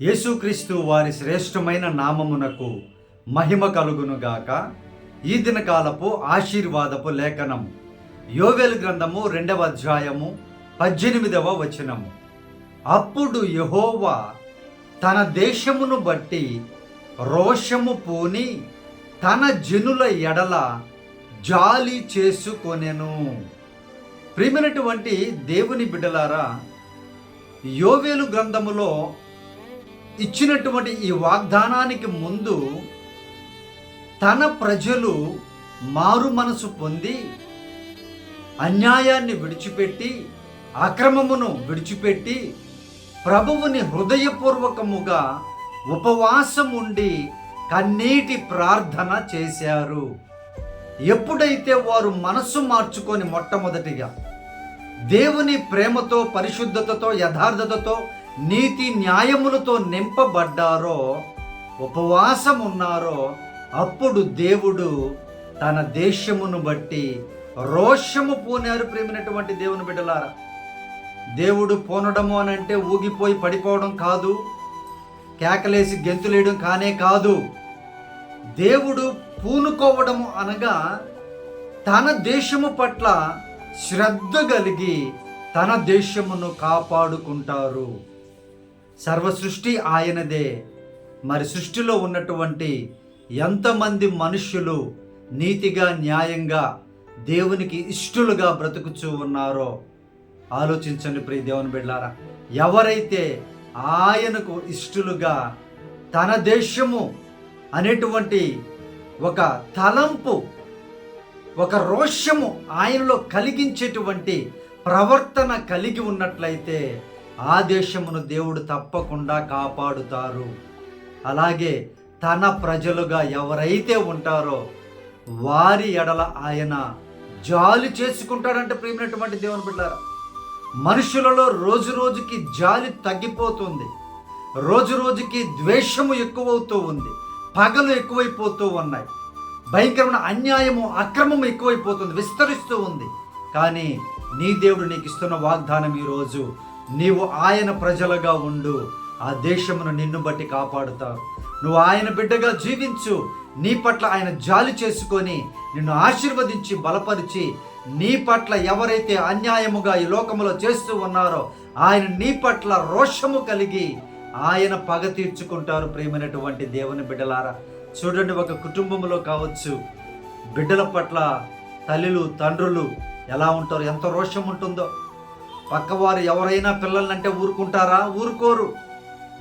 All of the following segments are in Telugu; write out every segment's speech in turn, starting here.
యేసుక్రీస్తు వారి శ్రేష్టమైన నామమునకు మహిమ కలుగునుగాక. ఈ దినకాలపు ఆశీర్వాదపు లేఖనం యోవేలు గ్రంథము రెండవ అధ్యాయము పద్దెనిమిదవ వచనము. అప్పుడు యహోవా తన దేశమును బట్టి రోషము పూని తన జనుల ఎడల జాలి చేసుకొనెను. ప్రియమైనటువంటి దేవుని బిడ్డలారా యోవేలు గ్రంథములో ఇచ్చినటువంటి ఈ వాగ్దానానికి ముందు తన ప్రజలు మారు మనసు పొంది అన్యాయాన్ని విడిచిపెట్టి అక్రమమును విడిచిపెట్టి ప్రభువుని హృదయపూర్వకముగా ఉపవాసం ఉండి కన్నీటి ప్రార్థన చేశారు. ఎప్పుడైతే వారు మనస్సు మార్చుకొని మొట్టమొదటిగా దేవుని ప్రేమతో పరిశుద్ధతతో యథార్థతతో నీతి న్యాయములతో నింపబడ్డారో ఉపవాసం ఉన్నారో అప్పుడు దేవుడు తన దేశమును బట్టి రోషము పూనారు ప్రేమినటువంటి దేవుని బిడ్డలారా. దేవుడు పోనడము అని అంటే ఊగిపోయి పడిపోవడం కాదు కేకలేసి గెంతులేయడం కానే కాదు. దేవుడు పూనుకోవడము అనగా తన దేశము పట్ల శ్రద్ధ కలిగి తన దేశమును కాపాడుకుంటారు. సర్వ సృష్టి ఆయనదే. మరి సృష్టిలో ఉన్నటువంటి ఎంతమంది మనుష్యులు నీతిగా న్యాయంగా దేవునికి ఇష్టలుగా బ్రతుకుచూ ఉన్నారో ఆలోచించండి ప్రియ దేవుని బిడ్డారా ఎవరైతే ఆయనకు ఇష్టలుగా తన దేశము అనేటువంటి ఒక తలంపు ఒక రోషము ఆయనలో కలిగించేటువంటి ప్రవర్తన కలిగి ఉన్నట్లయితే ఆ దేశమును దేవుడు తప్పకుండా కాపాడుతారు. అలాగే తన ప్రజలుగా ఎవరైతే ఉంటారో వారి ఎడల ఆయన జాలి చేసుకుంటాడంటే ప్రియమైనటువంటి దేవుని బిడ్డారా మనుషులలో రోజు రోజుకి జాలి తగ్గిపోతుంది. రోజు రోజుకి ద్వేషము ఎక్కువవుతూ ఉంది. పగలు ఎక్కువైపోతూ ఉన్నాయి. భయంకరమైన అన్యాయము అక్రమము ఎక్కువైపోతుంది విస్తరిస్తూ ఉంది. కానీ నీ దేవుడు నీకు ఇస్తున్న వాగ్దానం ఈరోజు నీవు ఆయన ప్రజలుగా ఉండు. ఆ దేశమును నిన్ను బట్టి కాపాడుతావు నువ్వు ఆయన బిడ్డగా జీవించు. నీ పట్ల ఆయన జాలి చేసుకొని నిన్ను ఆశీర్వదించి బలపరిచి నీ పట్ల ఎవరైతే అన్యాయముగా ఈ లోకములో చేస్తూ ఉన్నారో ఆయన నీ పట్ల రోషము కలిగి ఆయన పగ తీర్చుకుంటారు ప్రేమైనటువంటి దేవుని బిడ్డలారా. చూడండి ఒక కుటుంబంలో కావచ్చు బిడ్డల పట్ల తల్లులు తండ్రులు ఎలా ఉంటారు ఎంత రోషం ఉంటుందో. పక్కవారు ఎవరైనా పిల్లల్నంటే ఊరుకుంటారా? ఊరుకోరు.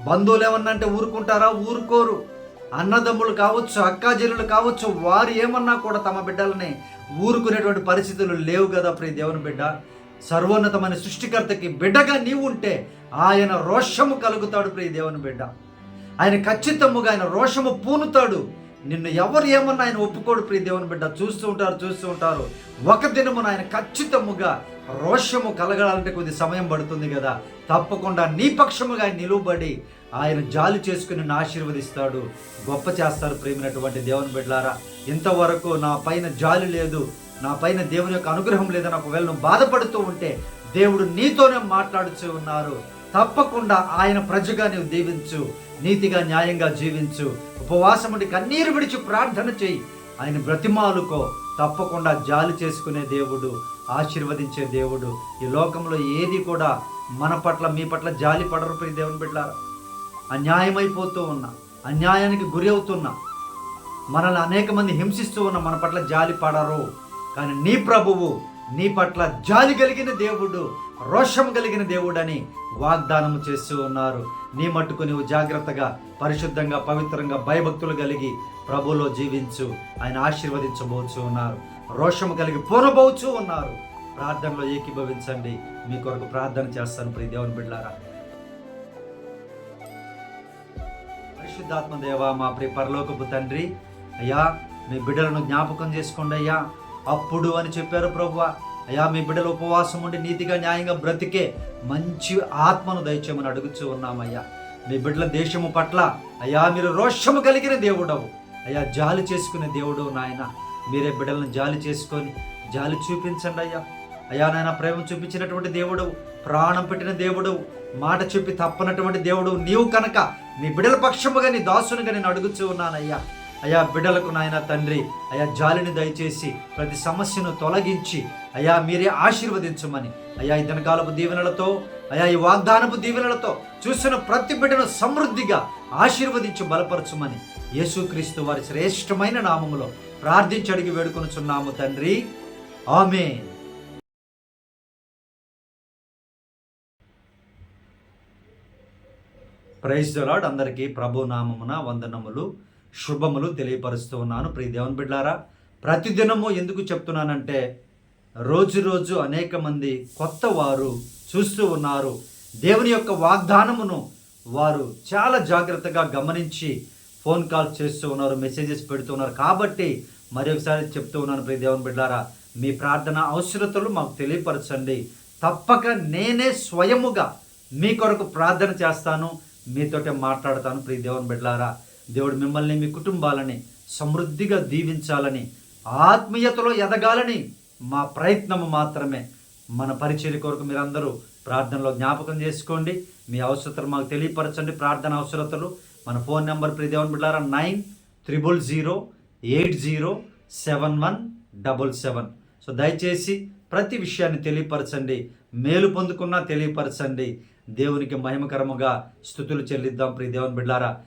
బంధువులు ఏమన్నా అంటే ఊరుకుంటారా? ఊరుకోరు. అన్నదమ్ములు కావచ్చు అక్కాజీలు కావచ్చు వారు ఏమన్నా కూడా తమ బిడ్డలని ఊరుకునేటువంటి పరిస్థితులు లేవు కదా ప్రియ దేవుని బిడ్డ. సర్వోన్నతమైన సృష్టికర్తకి బిడ్డగా నీవు ఉంటే ఆయన రోషము కలుగుతాడు ప్రియ దేవుని బిడ్డ. ఆయన ఖచ్చితముగా ఆయన రోషము పూనుతాడు. నిన్ను ఎవరు ఏమన్నా ఆయన ఒప్పుకోడు ప్రియ దేవుని బిడ్డ. చూస్తూ ఉంటారు చూస్తూ ఉంటారు. ఒక దినమున ఆయన ఖచ్చితముగా రోషము కలగాలంటే కొద్ది సమయం పడుతుంది కదా. తప్పకుండా నీ పక్షముగా ఆయన నిలువబడి ఆయన జాలి చేసుకుని నిన్ను ఆశీర్వదిస్తాడు. గొప్ప చేస్తారు ప్రేమినటువంటి దేవుని బిడ్డలారా. ఇంతవరకు నా పైన జాలి లేదు నా పైన దేవుని యొక్క అనుగ్రహం లేదని ఒకవేళ నువ్వు బాధపడుతూ ఉంటే దేవుడు నీతోనే మాట్లాడుతూ ఉన్నారు. తప్పకుండా ఆయన ప్రజగా నీవు దీవించు. నీతిగా న్యాయంగా జీవించు. ఉపవాసం ఉండి కన్నీరు విడిచి ప్రార్థన చేయి. ఆయన బ్రతిమాలుకో. తప్పకుండా జాలి చేసుకునే దేవుడు ఆశీర్వదించే దేవుడు. ఈ లోకంలో ఏది కూడా మన పట్ల మీ పట్ల జాలి పడరు ప్రియ దేవుని బిడ్డారా అన్యాయమైపోతూ ఉన్నా అన్యాయానికి గురి అవుతున్నా మనల్ని అనేక మంది హింసిస్తూ ఉన్న మన పట్ల జాలి పడరు. కానీ నీ ప్రభువు నీ పట్ల జాలి కలిగిన దేవుడు రోషం కలిగిన దేవుడని వాగ్దానం చేస్తూ ఉన్నారు. నీ మట్టుకు నీవు జాగ్రత్తగా పరిశుద్ధంగా పవిత్రంగా భయభక్తులు కలిగి ప్రభులో జీవించు. ఆయన ఆశీర్వదించబోచు ఉన్నారు. రోషము కలిగి పూనబోచు ఉన్నారు. ప్రార్థనలో ఏకీభవించండి. మీ కొరకు ప్రార్థన చేస్తాను ప్రియ దేవుని బిడ్డారా. పరిశుద్ధాత్మ దేవ మా ప్రియ పరలోకపు తండ్రి అయ్యా మీ బిడ్డలను జ్ఞాపకం చేసుకోండి అయ్యా. అప్పుడు అని చెప్పారు ప్రభువా. అయ్యా మీ బిడ్డలు ఉపవాసం ఉండి నీతిగా న్యాయంగా బ్రతికే మంచి ఆత్మను దయచేయమని అడుగుచూ ఉన్నామయ్యా. మీ బిడ్డల దేశము పట్ల అయ్యా మీరు రోషము కలిగిన దేవుడవు. అయ్యా జాలి చేసుకునే దేవుడు నాయన. మీరే బిడ్డలను జాలి చేసుకొని జాలి చూపించండి అయ్యా. అయ్యా నాయన ప్రేమ చూపించినటువంటి దేవుడు ప్రాణం పెట్టిన దేవుడు మాట చెప్పి తప్పనటువంటి దేవుడు నీవు కనుక నీ బిడ్డల పక్షముగా నీ దాసునిగా నేను అడుగుచూ ఉన్నానయ్యా. అయా బిడ్డలకు నాయన తండ్రి అయా జాలిని దయచేసి ప్రతి సమస్యను తొలగించి అయా మీరే ఆశీర్వదించమని అయా ఈ దినకాలపు దీవెనలతో అయా ఈ వాగ్దానపు దీవెనలతో చూసిన ప్రతి బిడ్డను సమృద్ధిగా ఆశీర్వదించి బలపరచుమని యేసుక్రీస్తు వారి శ్రేష్టమైన నామములో ప్రార్థించి అడిగి వేడుకొనుచున్నాము తండ్రి. ఆమె ప్రైజ్ దలాడ్ అందరికీ ప్రభు నామమున వందనములు. శుభములు తెలియపరుస్తూ ఉన్నాను. ప్రియ దేవుని బిడ్డారా ప్రతిదినము ఎందుకు చెప్తున్నానంటే రోజు రోజు అనేక మంది కొత్త వారు చూస్తూ ఉన్నారు. దేవుని యొక్క వాగ్దానమును వారు చాలా జాగ్రత్తగా గమనించి ఫోన్ కాల్ చేస్తూ ఉన్నారు మెసేజెస్ పెడుతున్నారు కాబట్టి మరి ఒకసారి చెప్తూ ఉన్నాను ప్రియ దేవుని బిడ్డారా మీ ప్రార్థన అవసరతలు మాకు తెలియపరచండి. తప్పక నేనే స్వయముగా మీ కొరకు ప్రార్థన చేస్తాను మీతోటే మాట్లాడతాను ప్రియ దేవుని బిడ్డలారా దేవుడు మిమ్మల్ని మీ కుటుంబాలని సమృద్ధిగా దీవించాలని ఆత్మీయతలో ఎదగాలని మా ప్రయత్నము మాత్రమే. మన పరిచయ కొరకు మీరందరూ ప్రార్థనలో జ్ఞాపకం చేసుకోండి. మీ అవసరతలు మాకు తెలియపరచండి. ప్రార్థన అవసరతలు మన ఫోన్ నెంబర్ ప్రియ బిడ్డారా nine triple zero eight zero seven one double seven. So దయచేసి ప్రతి విషయాన్ని తెలియపరచండి. మేలు పొందుకున్నా తెలియపరచండి. దేవునికి మహిమకరముగా స్థుతులు చెల్లిద్దాం ప్రియదేవన్ బిడ్డారా